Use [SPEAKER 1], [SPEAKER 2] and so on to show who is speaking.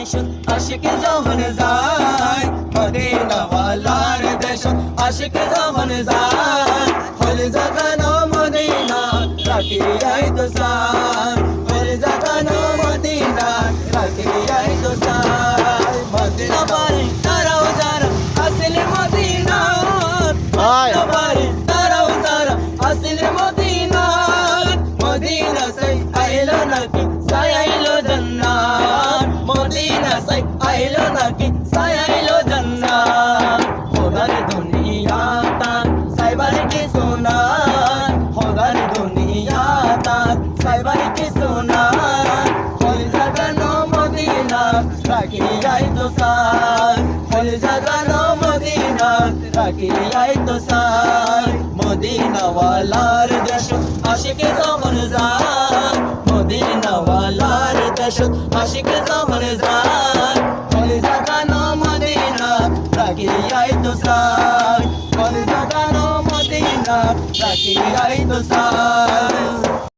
[SPEAKER 1] দেশ আশিক যখন যায়। মদিনা ওয়ালার দেশ আশিক যখন যায়। হল জাগানো মদিনা রাখি আই তো সার। হল জাগানো মদিনা রাখি আই তো সার। মদিনা পারে তারাও যারা আসলে মদিনা। মদিনা পারে তারাও যারা আসলে মদিনা। মদিনা সাই আইলো নাকি সাই আইলো জান্নাত। সাই আইলো নাকি? সাই আইলো জান্নাত। হোদার দুনিয়া তা সাইবার কি সোনা হোদার দুনিয়া তা সাইবার কি সোনা হল জাগানো মদিনা রাখি যাই তো সার। হল জাগানো মদিনা রাখি যাই তো সার। মদিনা ওয়ালার দেশ, আশিক জমন জান মদিনা ওয়ালার দেশ, আশিক জমন জান সার। হল জাগানো মদিনা রাখি যাই তো সার।